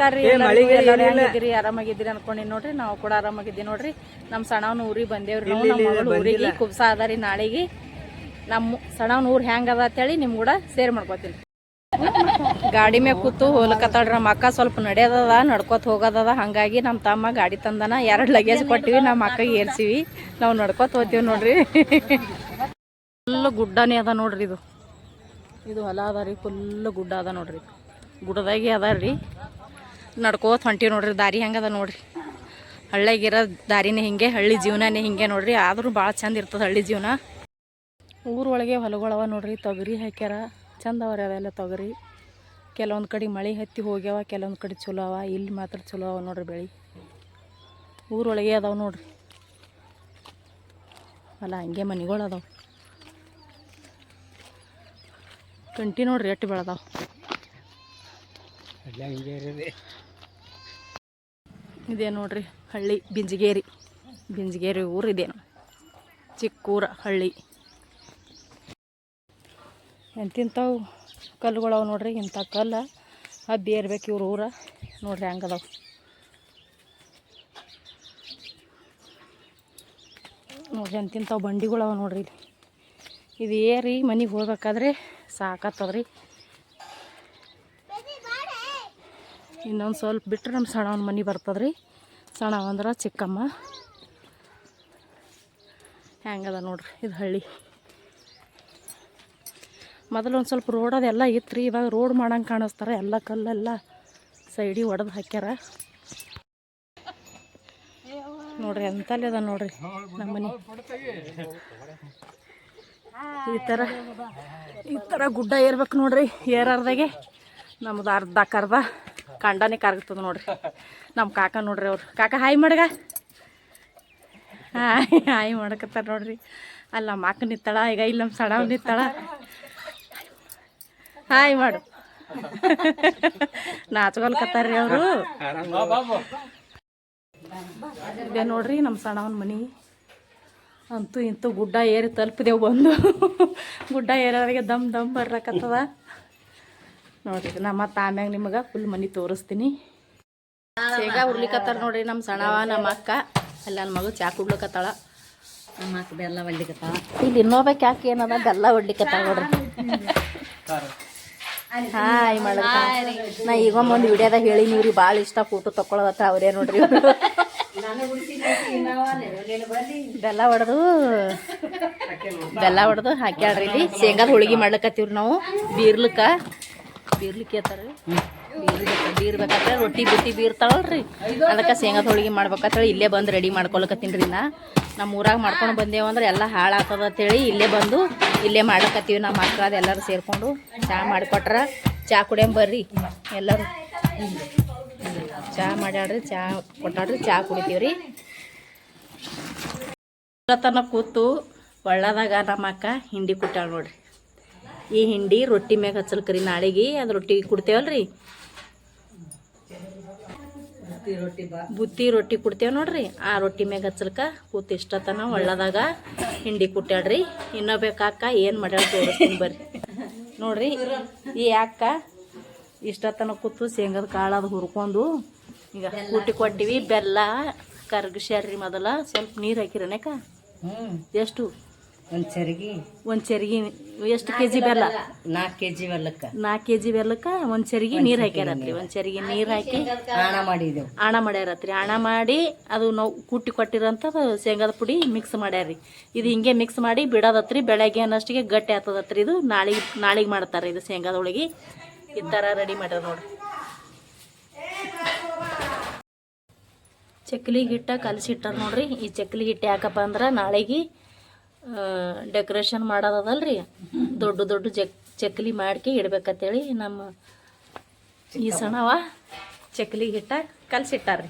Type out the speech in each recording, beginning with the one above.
ಹೆಂಗಿದ್ದೀರಿ? ಆರಾಮಾಗಿದ್ದೀರಿ ಅನ್ಕೊಂಡಿ ನೋಡ್ರಿ. ನಾವು ಕೂಡ ಆರಾಮಾಗಿದ್ದೀವಿ ನೋಡ್ರಿ. ನಮ್ಮ ಸಣ್ಣವನ ಊರಿಗೆ ಬಂದೇವ್ರಿ ನಾವು ನಮ್ಮ ಮಗಳು ಊರಿಗೆ ಕುಬ್ಸ ಅದಾರಿ ರೀ ನಾಳೆಗೆ. ನಮ್ಮ ಸಣ್ಣವನ ಊರ್ ಹೆಂಗ್ ಅದ ಅಂತೇಳಿ ನಿಮ್ ಕೂಡ ಸೇರ್ ಮಾಡ್ಕೋತೀನಿ. ಗಾಡಿ ಮ್ಯಾಗ ಕೂತು ಹೋಲಕತ್ತಾಡ್ರ ನಮ್ಮ ಅಕ್ಕ ಸ್ವಲ್ಪ ನಡೆಯೋದದ ನಡ್ಕೋತ ಹೋಗೋದದ. ಹಂಗಾಗಿ ನಮ್ಮ ತಮ್ಮ ಗಾಡಿ ತಂದನ ಎರಡು ಲಗೇಜ್ ಕೊಟ್ಟಿವಿ ನಮ್ಮ ಅಕ್ಕಗೆ ಏರ್ಸಿವಿ. ನಾವು ನಡ್ಕೋತ ಹೋಗ್ತೀವಿ ನೋಡ್ರಿ. ಫುಲ್ ಗುಡ್ಡನೇ ಅದ ನೋಡ್ರಿ ಇದು. ಇದು ಹೊಲ ಅದ ರೀ ಫುಲ್ ಗುಡ್ಡ ಅದ ನೋಡ್ರಿ. ಗುಡ್ಡದಾಗೆ ಅದ ರೀ. ನಡ್ಕೋತ ಹೊಂಟಿವಿ ನೋಡ್ರಿ, ದಾರಿ ಹೆಂಗದ ನೋಡ್ರಿ. ಹಳ್ಳಿಗಿರೋ ದಾರಿನೇ ಹಿಂಗೆ, ಹಳ್ಳಿ ಜೀವನನೇ ಹಿಂಗೆ ನೋಡ್ರಿ. ಆದರೂ ಭಾಳ ಚಂದ ಇರ್ತದೆ ಹಳ್ಳಿ ಜೀವನ. ಊರೊಳಗೆ ಹೊಲಗಳವ ನೋಡ್ರಿ, ತೊಗರಿ ಹಾಕ್ಯಾರ, ಚಂದ ಅವ್ರಿ ಅವೆಲ್ಲ ತೊಗರಿ. ಕೆಲವೊಂದು ಕಡೆ ಮಳೆ ಹತ್ತಿ ಹೋಗ್ಯಾವ, ಕೆಲವೊಂದು ಕಡೆ ಚಲೋ ಅವ, ಇಲ್ಲಿ ಮಾತ್ರ ಚಲೋ ಅವ ನೋಡ್ರಿ ಬೆಳಿ. ಊರೊಳಗೆ ಅದಾವ ನೋಡ್ರಿ. ಅಲ್ಲ, ಹಂಗೆ ಮನೆಗಳು ಅದಾವ. ಕಂಟಿ ನೋಡ್ರಿ ಎಟ್ಟು ಬೆಳೆದಾವ. ಇದೇ ನೋಡ್ರಿ, ಹಳ್ಳಿ ಬಿಂಜಗೇರಿ. ಬಿಂಜಗೇರಿ ಊರು ಇದೇನು ಚಿಕ್ಕ ಊರ ಹಳ್ಳಿ. ಎಂತಿಂಥವು ಕಲ್ಲುಗಳವ ನೋಡ್ರಿ, ಇಂಥ ಕಲ್ಲು ಹಬ್ಬಿ ಏರ್ಬೇಕು ಇವ್ರ ಊರ. ನೋಡ್ರಿ ಹಂಗದವು. ನೋಡ್ರಿ ಎಂತಿಂಥವು ಬಂಡಿಗಳವ ನೋಡ್ರಿ ಇದು ಏರಿ ಮನೆಗೆ ಹೋಗ್ಬೇಕಾದ್ರೆ ಸಾಕತ್ತದ್ರಿ ಇನ್ನೊಂದು ಸ್ವಲ್ಪ ಬಿಟ್ಟರೆ ನಮ್ಮ ಸಣ್ಣವನ ಮನೆ ಬರ್ತದ್ರಿ. ರೀ ಅಂದ್ರೆ ಚಿಕ್ಕಮ್ಮ. ಹೆಂಗದ ನೋಡ್ರಿ ಇದು ಹಳ್ಳಿ. ಮೊದಲು ಒಂದು ಸ್ವಲ್ಪ ರೋಡ್ ಅದೆಲ್ಲ ಇತ್ತು ರೀ ಇವಾಗ ರೋಡ್ ಮಾಡಂಗೆ ಕಾಣಿಸ್ತಾರೆ. ಎಲ್ಲ ಕಲ್ಲೆಲ್ಲ ಸೈಡಿ ಒಡೆದು ಹಾಕ್ಯಾರ. ನೋಡ್ರಿ ಎಂತಲ್ಲಿ ಅದ ನೋಡ್ರಿ ನಮ್ಮ ಮನೆ. ಈ ಥರ ಈ ಥರ ಗುಡ್ಡ ಏರ್ಬೇಕು ನೋಡ್ರಿ ಏರಾರ್ದಾಗೆ ನಮ್ದು ಅರ್ಧ ಕರ್ದ. ಕಂಡನೇ ಕರಗ್ತದ ನೋಡ್ರಿ. ನಮ್ಮ ಕಾಕ ನೋಡ್ರಿ ಅವ್ರು. ಕಾಕ, ಹಾಯ್ ಮಾಡಗ. ಹಾಯ್ ಹಾಯ್ ಮಾಡಕತ್ತಾರ ನೋಡ್ರಿ. ಅಲ್ಲಿ ನಮ್ಮ ಅಕ್ಕ ನಿತ್ತಾಳ, ಈಗ ಇಲ್ಲಿ ನಮ್ಮ ಸಣ್ಣವ್ ನಿತ್ತಾಳ. ಹಾಯ್ ಮಾಡು. ನಾಚ್ಕೊಲ್ಕತ್ತಾರ್ರಿ ಅವರು. ಇದೆ ನೋಡ್ರಿ ನಮ್ಮ ಸಣ್ಣವನ ಮನೆ. ಅಂತೂ ಇಂತೂ ಗುಡ್ಡ ಏರಿ ತಲುಪಿದೆವು ಬಂದು. ಗುಡ್ಡ ಏರೋರಿಗೆ ದಮ್ ದಮ್ ಬರ್ಲಕತ್ತದ. ನೋಡ್ರಿ ನಾ ಮತ್ತೆ ಆಮ್ಯಾಗ ನಿಮಗೆ ಫುಲ್ ಮನೆ ತೋರಿಸ್ತೀನಿ. ಶೇಂಗಾ ಉರ್ಲಿಕತ್ತಾರ ನೋಡ್ರಿ ನಮ್ಮ ಸಣ್ಣವ ನಮ್ಮ ಅಕ್ಕ ಅಲ್ಲಿ ನನ್ನ ಮಗು ಚಾ ಕುಡ್ಲಿಕತ್ತಾಳ. ನಮ್ಮ ಅಕ್ಕ ಬೆಲ್ಲ ಒಡ್ಲಿಕತ್ತಾಳ. ಇಲ್ಲಿ ಇನ್ನೊಬ್ಬಕ್ಕೆ ಯಾಕೆ ಏನದ ಬೆಲ್ಲ ಒಡ್ಲಿಕತ್ತಾಳ ನೋಡ್ರಿ. ಹಾಯ್ ಮಾಡ ನಾ ಈಗ ಒಂದು ವಿಡಿಯೋದಾಗ ಹೇಳಿ ನೀವ್ರಿ ಭಾಳ ಇಷ್ಟ ಫೋಟೋ ತಗೊಳದತ್ತ ಅವರೇ ನೋಡ್ರಿ. ಬೆಲ್ಲ ಹೊಡೆದು ಬೆಲ್ಲ ಹೊಡೆದು ಹಾಕ್ಯಾಳ್ರಿ ಇಲ್ಲಿ. ಶೇಂಗಾದ ಹೋಳಿಗೆ ಮಾಡ್ಲಕತ್ತೀವ್ರಿ ನಾವು ಬೀರ್ಲಕ್ಕ. ಬೀರ್ಲಿಕ್ಕೆ ರೀ ರೊಟ್ಟಿ ಬುತ್ತಿ ಬೀರ್ತಾವಲ್ರಿ ಅದಕ್ಕೆ ಶೇಂಗಾದ ಹೋಳಿಗೆ ಮಾಡ್ಬೇಕಂತೇಳಿ ಇಲ್ಲೇ ಬಂದು ರೆಡಿ ಮಾಡ್ಕೊಳಕತ್ತೀನಿ ನಾ. ನಮ್ಮ ಊರಾಗ ಮಾಡ್ಕೊಂಡು ಬಂದೇವು ಅಂದ್ರೆ ಎಲ್ಲ ಹಾಳಾಗ್ತದ ಅಂತೇಳಿ ಇಲ್ಲೇ ಬಂದು ಇಲ್ಲೇ ಮಾಡಕತ್ತೀವಿ ನಮ್ಮ ಮಕ್ಕಳು ಎಲ್ಲರೂ ಸೇರಿಕೊಂಡು ಚಹಾ ಮಾಡಿಕೊಟ್ರ. ಚಹಾ ಕುಡಿಯಂ ಬರ್ರಿ ಎಲ್ಲರೂ. ಚಹಾ ಮಾಡ್ಯಾಡ್ರಿ ಚಹಾ ಕೊಟ್ಟಾಡ್ರಿ ಚಹಾ ಕುಡಿತೀವಿ ರೀ ತನಕ ಕೂತು ಒಳ್ಳದಾಗ ನಮ್ಮ ಅಕ್ಕ ಹಿಂಡಿ ಕುಟ್ಟಾಳ ನೋಡ್ರಿ. ಈ ಹಿಂಡಿ ರೊಟ್ಟಿ ಮ್ಯಾಗ ಹಚ್ಚಲ್ಕರಿ ನಾಳೆಗೆ ಅದು ರೊಟ್ಟಿ ಕುಡ್ತೇವಲ್ರಿ? ಬುತ್ತಿ ರೊಟ್ಟಿ ಕುಡ್ತೇವೆ ನೋಡ್ರಿ. ಆ ರೊಟ್ಟಿ ಮ್ಯಾಗ ಹಚ್ಚಲ್ಕ ಕೂತು ಇಷ್ಟತನ ಒಳ್ಳದಾಗ ಹಿಂಡಿ ಕುಟ್ಟಾಡ್ರಿ ಇನ್ನೊಬ್ಬ ಅಕ್ಕ ಏನು ಮಾಡ್ಯಾಳ ತೋರಿಸ್ತೀನಿ ಬರ್ರಿ. ನೋಡ್ರಿ ಈ ಅಕ್ಕ ಇಷ್ಟತನ ಕೂತು ಶೇಂಗದ ಕಾಳದ ಹುರ್ಕೊಂಡು ಈಗ ಕುಟ್ಟಿ ಕೊಟ್ಟಿವಿ. ಬೆಲ್ಲ ಕರ್ಗಿಸ್ಯಾರ್ರಿ ಮೊದಲ. ಸ್ವಲ್ಪ ನೀರು ಹಾಕಿರನೇಕ ಎಷ್ಟು? ಒಂದು ಚರಿಗೆ. ಒಂದು ಚರಿಗೆ ಎಷ್ಟು ಕೆ ಜಿ ಬೆಲ್ಲ? ನಾಲ್ಕು ಕೆ ಜಿ ಬೆಲ್ಲಕ್ಕೆ. ನಾಲ್ಕು ಕೆ ಜಿ ಬೆಲ್ಲಕ್ಕೆ ಒಂದು ಚರಿಗೆ ನೀರು ಹಾಕ್ಯಾರತ್ರಿ ಒಂದು ಚರಿಗೆ ನೀರು ಹಾಕಿ ಆಣ ಮಾಡಿದೆವು. ಆಣ ಮಾಡ್ಯಾರತ್ರಿ. ಆಣ ಮಾಡಿ ಅದು ನಾವು ಕುಟ್ಟಿ ಕೊಟ್ಟಿರೋಂಥದ್ದು ಶೇಂಗಾದ ಪುಡಿ ಮಿಕ್ಸ್ ಮಾಡ್ಯಾರ್ರಿ. ಇದು ಹಿಂಗೆ ಮಿಕ್ಸ್ ಮಾಡಿ ಬಿಡೋದತ್ರಿ ಬೆಳಗ್ಗೆ ಅನ್ನಷ್ಟಿಗೆ ಗಟ್ಟಿ ಆಗ್ತದತ್ರಿ ಇದು. ನಾಳೆಗೆ ನಾಳೆಗೆ ಮಾಡ್ತಾರೆ ಇದು ಶೇಂಗಾದ ಹೋಳಿಗೆ. ಈ ಥರ ರೆಡಿ ಮಾಡ್ಯಾರ ನೋಡ್ರಿ. ಚಕ್ಲಿ ಹಿಟ್ಟ ಕಲಸಿಟ್ಟಾರ ನೋಡ್ರಿ. ಈ ಚಕ್ಲಿ ಹಿಟ್ಟು ಯಾಕಪ್ಪ ಅಂದ್ರೆ ನಾಳೆಗೆ ಡೆಕೋರೇಷನ್ ಮಾಡೋದದಲ್ರಿ ದೊಡ್ಡ ದೊಡ್ಡ ಜಕ್ ಚಕ್ಲಿ ಮಾಡ್ಕೆ ಇಡ್ಬೇಕಂತೇಳಿ ನಮ್ಮ ಈ ಸಣ್ಣವ ಚಕ್ಲಿ ಹಿಟ್ಟ ಕಲಸಿಟ್ಟಾರ್ರಿ.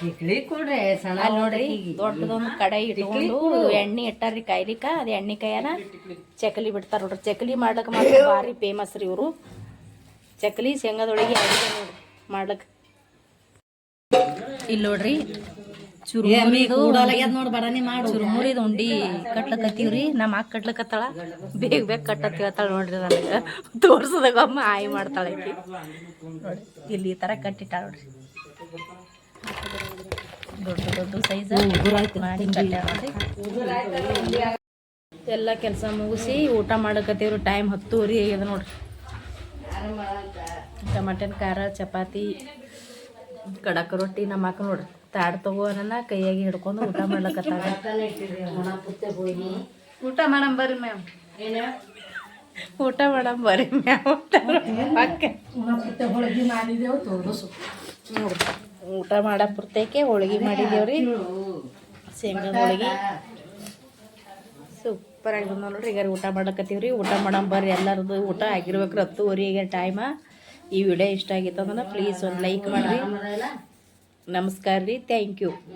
ಚಕ್ಲಿ ಕೊಡ್ರಿ ಸಣ್ಣ ಅಲ್ಲಿ ನೋಡ್ರಿ ದೊಡ್ಡದೊಂದು ಕಡಾಯಿ ಇಟ್ಕೊಂಡು ಎಣ್ಣೆ ಇಟ್ಟಾರ್ರಿ ಕಾಯ್ಲಿಕ್ಕ ಅದು ಎಣ್ಣೆ ಕಾಯನ ಚಕ್ಲಿ ಬಿಡ್ತಾರ ನೋಡ್ರಿ. ಚಕ್ಲಿ ಮಾಡ್ಲಕ್ಕ ಮಾತ್ರ ಭಾರಿ ಫೇಮಸ್ ರೀ ಇವರು. ಚಕ್ಲಿ ಶೇಂಗಾದೊಳಗೆ ಅಡಿಗೆ ನೋಡ್ರಿ ಮಾಡ್ಲಕ್ಕ ಇಲ್ಲಿ ನೋಡ್ರಿ ಚುರುಮುರಿದು ಉಂಡಿ ಕಟ್ಲಕತ್ತೀವ್ರಿ. ನಮ್ಮ ಅಕ್ಕ ಕಟ್ಲಕತ್ತಾಳ. ಬೇಗ ಬೇಗ ಕಟ್ಟತ್ ಹೇಳ್ತಾಳ ನೋಡ್ರಿ ನನಗೆ. ತೋರ್ಸದಾಗ ಅಮ್ಮ ಆಯ್ ಮಾಡ್ತಾಳೆ ಆಕಿ. ನೋಡಿ ಇಲ್ಲಿ ಈ ಥರ ಕಟ್ಟಿಟ್ಟಾಳ ನೋಡ್ರಿ. ದೊಡ್ಡ ದೊಡ್ಡ ಸೈಜ್ ಮಾಡಿ ನೋಡ್ರಿ. ಎಲ್ಲ ಕೆಲಸ ಮುಗಿಸಿ ಊಟ ಮಾಡಕತ್ತೀವ್ರಿ ಟೈಮ್ ಹತ್ತೂರಿ ಆಗ್ಯದ ನೋಡ್ರಿ. ಟಮಟನ್ ಖಾರ ಚಪಾತಿ ಕಡಕ್ ರೊಟ್ಟಿ ನಮ್ಮ ಅಕ್ಕ ನೋಡ್ರಿ ತಾಡ್ ತಗೋನ ಕೈಯಾಗಿ ಹಿಡ್ಕೊಂಡು ಊಟ ಮಾಡ್ಲಕತ್ತಾಳ. ಊಟ ಮಾಡಮ್ ಬರ್ರಿ ಮ್ಯಾಮ್. ಊಟ ಮಾಡಮ್ ಬರ್ರಿ ಮ್ಯಾಮ್. ನೋಡ್ರಿ, ಊಟ ಮಾಡ ಪುರ್ತೈಕೆ, ಹೋಳಿಗೆ ಮಾಡಿದೇವ್ರಿ. ಶೇಂಗಾ ಹೋಳಿಗೆ. ಸೂಪರ್ ಆಗಿ ಬಂದ ನೋಡ್ರಿ ಈಗ ಊಟ ಮಾಡಕತ್ತೀವ್ರಿ ಊಟ ಮಾಡಮ್ ಬರ್ರಿ ಎಲ್ಲರದು. ಊಟ ಆಗಿರ್ಬೇಕ್ರಿ ಹತ್ತುವರೆಗೆ ಟೈಮ ಈ ವಿಡಿಯೋ ಇಷ್ಟ ಆಗಿತ್ತಂದ್ರೆ ಪ್ಲೀಸ್ ಒಂದು ಲೈಕ್ ಮಾಡಿರಿ. ನಮಸ್ಕಾರ ರೀ. Thank you